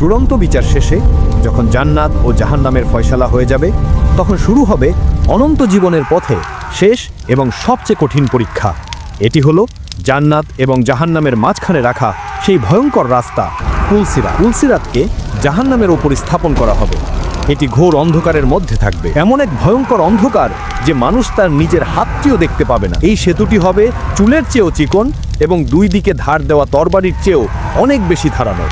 চূড়ান্ত বিচার শেষে যখন জান্নাত ও জাহান্নামের ফয়সালা হয়ে যাবে, তখন শুরু হবে অনন্ত জীবনের পথে শেষ এবং সবচেয়ে কঠিন পরীক্ষা। এটি হলো জান্নাত এবং জাহান্নামের মাঝখানে রাখা সেই ভয়ঙ্কর রাস্তা পুলসিরাত পুলসিরাতকে জাহান্নামের ওপর স্থাপন করা হবে। এটি ঘোর অন্ধকারের মধ্যে থাকবে। এমন এক ভয়ঙ্কর অন্ধকার যে মানুষ তার নিজের হাতটিও দেখতে পাবে না। এই সেতুটি হবে চুলের চেয়েও চিকন এবং দুই দিকে ধার দেওয়া তরবারির চেয়েও অনেক বেশি ধারালো।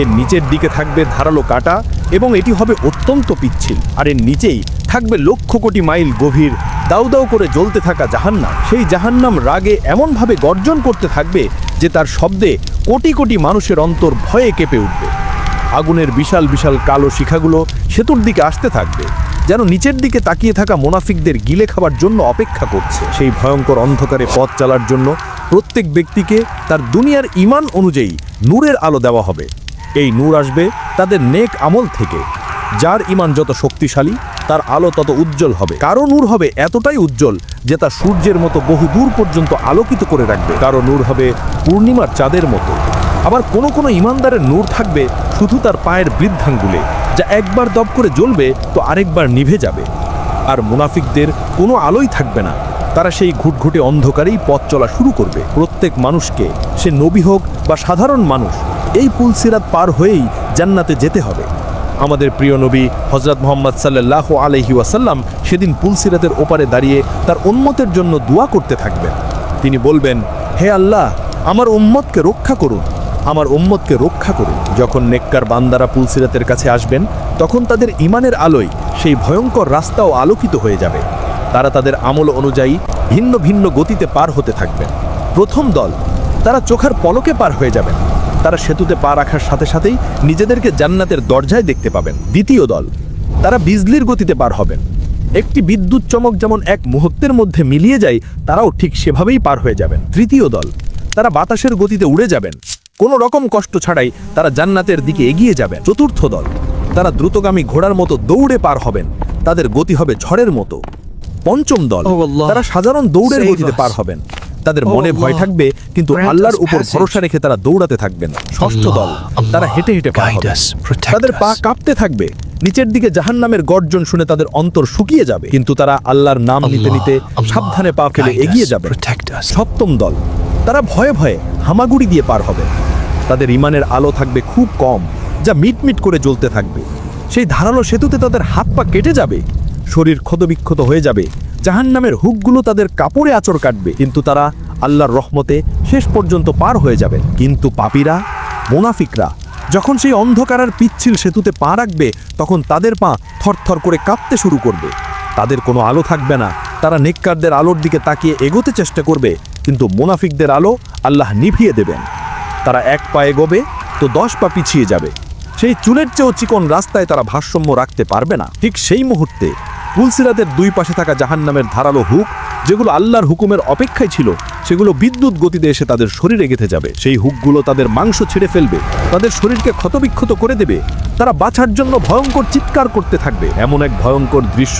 এর নিচের দিকে থাকবে ধারালো কাটা এবং এটি হবে অত্যন্ত পিচ্ছিল। আর এর নিচেই থাকবে লক্ষ কোটি মাইল গভীর, দাউ দাউ করে জ্বলতে থাকা জাহান্নাম। সেই জাহান্নাম রাগে এমনভাবে গর্জন করতে থাকবে যে তার শব্দে কোটি কোটি মানুষের অন্তর ভয়ে কেঁপে উঠবে। আগুনের বিশাল বিশাল কালো শিখাগুলো সেতুর দিকে আসতে থাকবে, যেন নিচের দিকে তাকিয়ে থাকা মোনাফিকদের গিলে খাবার জন্য অপেক্ষা করছে। সেই ভয়ঙ্কর অন্ধকারে পথ চালার জন্য প্রত্যেক ব্যক্তিকে তার দুনিয়ার ইমান অনুযায়ী নূরের আলো দেওয়া হবে। এই নূর আসবে তাদের নেক আমল থেকে। যার ইমান যত শক্তিশালী, তার আলো তত উজ্জ্বল হবে। কারও নূর হবে এতটাই উজ্জ্বল যে তা সূর্যের মতো বহু দূর পর্যন্ত আলোকিত করে রাখবে। কারও নূর হবে পূর্ণিমার চাঁদের মতো। আবার কোনো কোনো ইমানদারের নূর থাকবে শুধু তার পায়ের বৃদ্ধাঙ্গুলে, যা একবার দপ করে জ্বলবে তো আরেকবার নিভে যাবে। আর মুনাফিকদের কোনো আলোই থাকবে না। তারা সেই ঘুটঘুটে অন্ধকারেই পথ চলা শুরু করবে। প্রত্যেক মানুষকে সে নবী হোক বা সাধারণ মানুষ এই পুলসিরাত পার হয়েই জান্নাতে যেতে হবে। আমাদের প্রিয় নবী হজরত মোহাম্মদ সাল্লাহ আলহি ওয়াসাল্লাম সেদিন পুলসিরাতের ওপারে দাঁড়িয়ে তার উন্মতের জন্য দোয়া করতে থাকবেন। তিনি বলবেন, হে আল্লাহ, আমার উম্মতকে রক্ষা করুন। আমার উম্মতকে রক্ষা করুন। যখন নেককার বান্দারা পুলসিরাতের কাছে আসবেন, তখন তাদের ইমানের আলোয় সেই ভয়ঙ্কর রাস্তাও আলোকিত হয়ে যাবে। তারা তাদের আমল অনুযায়ী ভিন্ন ভিন্ন গতিতে পার হতে থাকবেন। প্রথম দল, তারা চোখের পলকে পার হয়ে যাবেন। তারা সেতুতে পা রাখার সাথে সাথেই নিজেদেরকে জান্নাতের দরজায় দেখতে পাবেন। দ্বিতীয় দল তারা বিজলির গতিতে পার হবেন। একটি বিদ্যুৎ চমক যেমন এক মুহূর্তের মধ্যে মিলিয়ে যায় তারাও ঠিক সেভাবেই পার হয়ে যাবেন। তৃতীয় দল তারা বাতাসের গতিতে উড়ে যাবেন। কোনো রকম কষ্ট ছাড়াই তারা জান্নাতের দিকে এগিয়ে যাবেন। চতুর্থ দল তারা দ্রুতগামী ঘোড়ার মতো দৌড়ে পার হবেন। তাদের গতি হবে ঝড়ের মতো। পঞ্চম দল তারা সাধারণ দৌড়ের গতিতে পার হবেন। তাদের মনে ভয় থাকবে কিন্তু আল্লাহর উপর ভরসা রেখে তারা দৌড়াতে থাকবেন ষষ্ঠ দল তারা হেঁটে হেঁটে হবে। তাদের পা কাঁপতে থাকবে নিচের দিকে জাহান্নামের গর্জন শুনে তাদের অন্তর শুকিয়ে যাবে। কিন্তু তারা আল্লাহর নাম নিতে নিতে সাবধানে পা ফেলে এগিয়ে যাবে. সপ্তম দল তারা ভয়ে ভয়ে হামাগুড়ি দিয়ে পার হবে। তাদের ইমানের আলো থাকবে খুব কম যা মিটমিট করে জ্বলতে থাকবে। সেই ধারালো সেতুতে তাদের হাত পা কেটে যাবে শরীর ক্ষতবিক্ষত হয়ে যাবে। জাহান্নামের হুকগুলো তাদের কাপড়ে আচর কাটবে। কিন্তু তারা আল্লাহর রহমতে শেষ পর্যন্ত পার হয়ে যাবে। কিন্তু পাপীরা, মোনাফিকরা, যখন সেই অন্ধকারের পিচ্ছিল সেতুতে পা রাখবে, তখন তাদের পা থরথর করে কাঁপতে শুরু করবে। তাদের কোনো আলো থাকবে না। তারা নেককারদের আলোর দিকে তাকিয়ে এগোতে চেষ্টা করবে, কিন্তু মোনাফিকদের আলো আল্লাহ নিভিয়ে দেবেন। তারা এক পা এগোবে, তো দশ পা পিছিয়ে যাবে। সেই চুলের চেয়েও চিকন রাস্তায় তারা ভারসাম্য রাখতে পারবে না। ঠিক সেই মুহূর্তে পুলসিরাতের দুই পাশে থাকা জাহান্নামের ধারালো হুক, যেগুলো আল্লাহর হুকুমের অপেক্ষায় ছিল, সেগুলো বিদ্যুৎ গতিতে এসে তাদের শরীরে গেঁথে যাবে। সেই হুকগুলো তাদের মাংস ছিঁড়ে ফেলবে, তাদের শরীরকে ক্ষতবিক্ষত করে দেবে, তারা বাঁচার জন্য ভয়ঙ্কর চিৎকার করতে থাকবে। এমন এক ভয়ঙ্কর দৃশ্য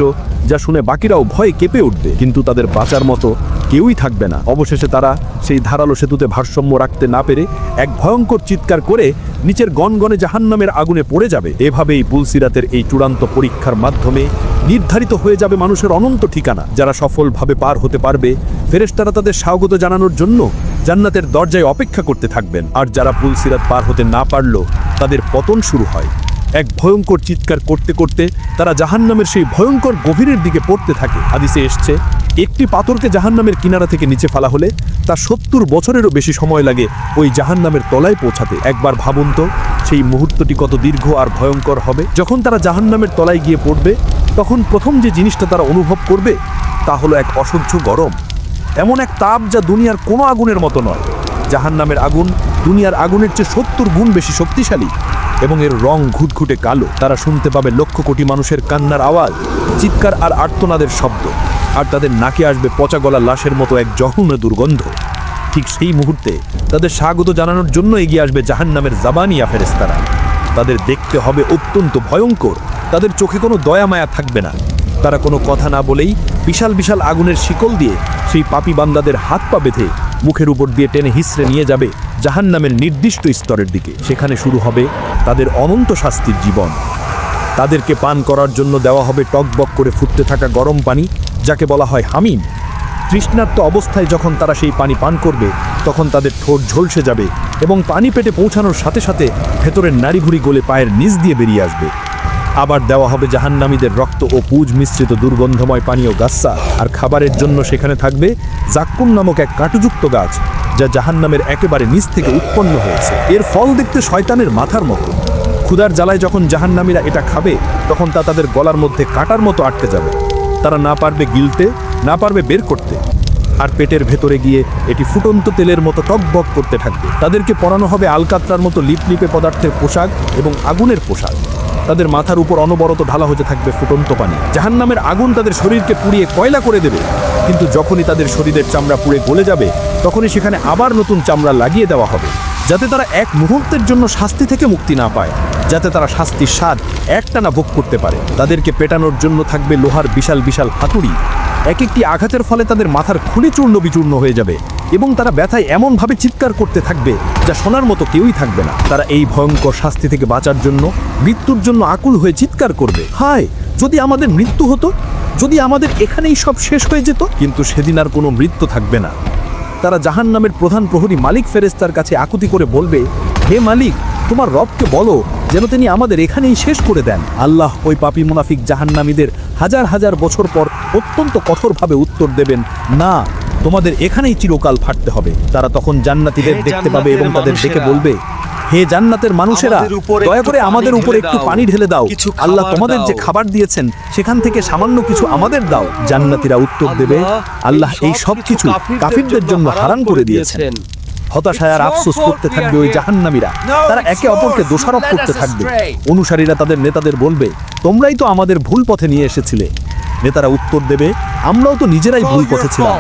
যা শুনে বাকিরাও ভয়ে কেঁপে উঠবে। কিন্তু তাদের বাঁচার মতো কেউই থাকবে না। অবশেষে তারা সেই ধারালো সেতুতে ভারসাম্য রাখতে না পেরে এক ভয়ঙ্কর চিৎকার করে নিচের গনগনে জাহান্নামের আগুনে পড়ে যাবে। এভাবেই পুলসিরাতের এই চূড়ান্ত পরীক্ষার মাধ্যমে নির্ধারিত হয়ে যাবে মানুষের অনন্ত ঠিকানা। যারা সফলভাবে পার হতে পারবে, ফেরেশতারা তাদের স্বাগত জানানোর জন্য জান্নাতের দরজায় অপেক্ষা করতে থাকবেন। আর যারা পুলসিরাত পার হতে না পারল, তাদের পতন শুরু হয়। এক ভয়ঙ্কর চিৎকার করতে করতে তারা জাহান্নামের সেই ভয়ঙ্কর গভীরের দিকে পড়তে থাকে। হাদিসে এসছে, একটি পাথরকে জাহান্নামের কিনারা থেকে নিচে ফেলা হলে তা সত্তর বছরেরও বেশি সময় লাগে ওই জাহান্নামের তলায় পৌঁছাতে। একবার ভাবুন তো, সেই মুহূর্তটি কত দীর্ঘ আর ভয়ঙ্কর হবে। যখন তারা জাহান্নামের তলায় গিয়ে পড়বে, তখন প্রথম যে জিনিসটা তারা অনুভব করবে, তা হলো এক অসহ্য গরম। এমন এক তাপ যা দুনিয়ার কোনো আগুনের মতো নয়। জাহান্নামের আগুন দুনিয়ার আগুনের চেয়ে সত্তর গুণ বেশি শক্তিশালী। এবং এর রং ঘুটঘুটে কালো। তারা শুনতে পাবে লক্ষ কোটি মানুষের কান্নার আওয়াজ, চিৎকার আর আর্তনাদের শব্দ। আর তাদের নাকে আসবে পচা গলা লাশের মতো এক জঘন্য দুর্গন্ধ। ঠিক সেই মুহূর্তে তাদের স্বাগত জানানোর জন্য এগিয়ে আসবে জাহান জাহান্নামের জাবানিয়া ফেরেস্তারা তাদের দেখতে হবে অত্যন্ত ভয়ঙ্কর। তাদের চোখে কোনো দয়া মায়া থাকবে না। তারা কোনো কথা না বলেই বিশাল বিশাল আগুনের শিকল দিয়ে সেই পাপি বান্দাদের হাত পা বেঁধে মুখের উপর দিয়ে টেনে হিসড়ে নিয়ে যাবে জাহান্নামের নির্দিষ্ট স্তরের দিকে। সেখানে শুরু হবে তাদের অনন্ত শাস্তির জীবন। তাদেরকে পান করার জন্য দেওয়া হবে টকবক করে ফুটতে থাকা গরম পানি, যাকে বলা হয় হামিম। তৃষ্ণার্ত অবস্থায় যখন তারা সেই পানি পান করবে, তখন তাদের ঠোঁট ঝলসে যাবে এবং পানি পেটে পৌঁছানোর সাথে সাথে ভেতরের নাড়িভুড়ি গলে পায়ের নিচ দিয়ে বেরিয়ে আসবে। আবার দেওয়া হবে জাহান্নামীদের রক্ত ও পুজ মিশ্রিত দুর্গন্ধময় পানীয় গাচ্ছা আর খাবারের জন্য সেখানে থাকবে জাক্কুম নামক এক কাটুযুক্ত গাছ। যা জাহান্নামের একেবারে নিচ থেকে উৎপন্ন হয়েছে। এর ফল দেখতে শয়তানের মাথার মতো। ক্ষুধার জ্বালায় যখন জাহান্নামীরা এটা খাবে, তখন তা তাদের গলার মধ্যে কাটার মতো আটকে যাবে। তারা না পারবে গিলতে, না পারবে বের করতে। আর পেটের ভেতরে গিয়ে এটি ফুটন্ত তেলের মতো টকবক করতে থাকবে। তাদেরকে পরানো হবে আলকাত্রার মতো লিপলিপে পদার্থের পোশাক এবং আগুনের পোশাক। তাদের মাথার উপর অনবরত ঢালা হতে থাকবে ফুটন্ত পানি। জাহান্নামের আগুন তাদের শরীরকে পুড়িয়ে কয়লা করে দেবে। কিন্তু যখনই তাদের শরীরের চামড়া পুড়ে গলে যাবে তখনই সেখানে আবার নতুন চামড়া লাগিয়ে দেওয়া হবে, যাতে তারা এক মুহূর্তের জন্য শাস্তি থেকে মুক্তি না পায়, যাতে তারা শাস্তির স্বাদ একটানা ভোগ করতে পারে। তাদেরকে পেটানোর জন্য থাকবে লোহার বিশাল বিশাল হাতুড়ি। এক একটি আঘাতের ফলে তাদের মাথার খুলি চূর্ণ বিচূর্ণ হয়ে যাবে এবং তারা ব্যথায় এমনভাবে চিৎকার করতে থাকবে যা শোনার মতো কেউই থাকবে না। তারা এই ভয়ঙ্কর শাস্তি থেকে বাঁচার জন্য মৃত্যুর জন্য আকুল হয়ে চিৎকার করবে। হায়, যদি আমাদের মৃত্যু হতো, যদি আমাদের এখানেই সব শেষ হয়ে যেত, কিন্তু সেদিন আর কোনো মৃত্যু থাকবে না। তারা জাহান নামের প্রধান প্রহরী মালিক ফেরেস্তার কাছে আকুতি করে বলবে হে মালিক তোমার রবকে বলো যেন তিনি আমাদের এখানেই শেষ করে দেন। আল্লাহ ওই পাপি মুনাফিক জাহান্নামীদের হাজার হাজার বছর পর অত্যন্ত কঠোরভাবে উত্তর দেবেন না তোমাদের এখানেই চিরকাল ফাটতে হবে। তারা তখন জান্নাতিদের দেখতে পাবে এবং তাদের দেখে বলবে হে জান্নাতের মানুষেরা দয়া করে আমাদের উপর একটু। পানি ঢেলে দাও। আল্লাহ তোমাদের যে খাবার দিয়েছেন সেখান থেকে সামান্য কিছু আমাদের দাও। জান্নাতীরা উত্তর দেবে আল্লাহ এই সব কিছু কাফিরদের জন্য হারাম করে দিয়েছেন। হতাশায় আর আফসোস করতে থাকবে ওই জাহান্নামীরা। তারা একে অপরকে দোষারোপ করতে থাকবে। অনুসারীরা তাদের নেতাদের বলবে তোমরাই তো আমাদের ভুল পথে নিয়ে এসেছিলে। নেতারা উত্তর দেবে আমরাও তো নিজেরাই ভুল পথে ছিলাম।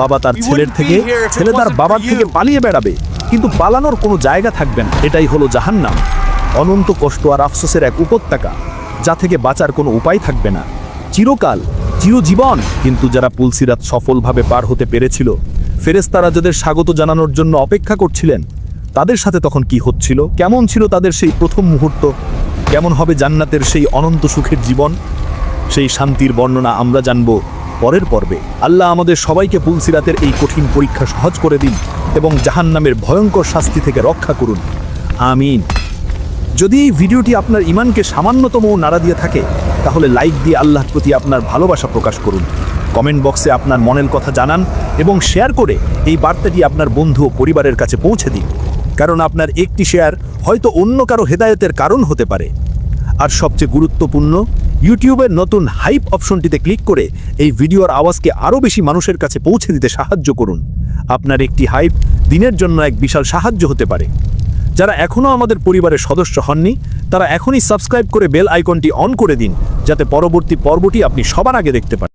বাবা তার ছেলের থেকে ছেলে তার বাবার থেকে পালিয়ে বেড়াবে। কিন্তু পালানোর কোনো জায়গা থাকবে না। এটাই হলো জাহান্নাম। অনন্ত কষ্ট আর আফসোসের এক উপত্যকা, যা থেকে বাঁচার কোনো উপায় থাকবে না। চিরকাল, চিরজীবন কিন্তু যারা পুলসিরাত সফলভাবে পার হতে পেরেছিল ফেরেস্তারা যাদের স্বাগত জানানোর জন্য অপেক্ষা করছিলেন, তাদের সাথে তখন কি হচ্ছিল? কেমন ছিল তাদের সেই প্রথম মুহূর্ত? কেমন হবে জান্নাতের সেই অনন্ত সুখের জীবন? সেই শান্তির বর্ণনা আমরা জানব পরের পর্বে আল্লাহ আমাদের সবাইকে পুলসিরাতের এই কঠিন পরীক্ষা সহজ করে দিন এবং জাহান্নামের ভয়ঙ্কর শাস্তি থেকে রক্ষা করুন। আমিন। যদি এই ভিডিওটি আপনার ইমানকে সামান্যতম নাড়া দিয়ে থাকে, তাহলে লাইক দিয়ে আল্লাহর প্রতি আপনার ভালোবাসা প্রকাশ করুন। কমেন্ট বক্সে আপনার মনের কথা জানান এবং শেয়ার করে এই বার্তাটি আপনার বন্ধু ও পরিবারের কাছে পৌঁছে দিন। কারণ আপনার একটি শেয়ার হয়তো অন্য কারও হেদায়তের কারণ হতে পারে। আর সবচেয়ে গুরুত্বপূর্ণ ইউটিউবের নতুন হাইপ অপশনটিতে ক্লিক করে এই ভিডিওর আওয়াজকে আরও বেশি মানুষের কাছে পৌঁছে দিতে সাহায্য করুন। আপনার একটি হাইপ দিনের জন্য এক বিশাল সাহায্য হতে পারে। যারা এখনও আমাদের পরিবারের সদস্য হননি, তারা এখনই সাবস্ক্রাইব করে বেল আইকনটি অন করে দিন, যাতে পরবর্তী পর্বটি আপনি সবার আগে দেখতে পান।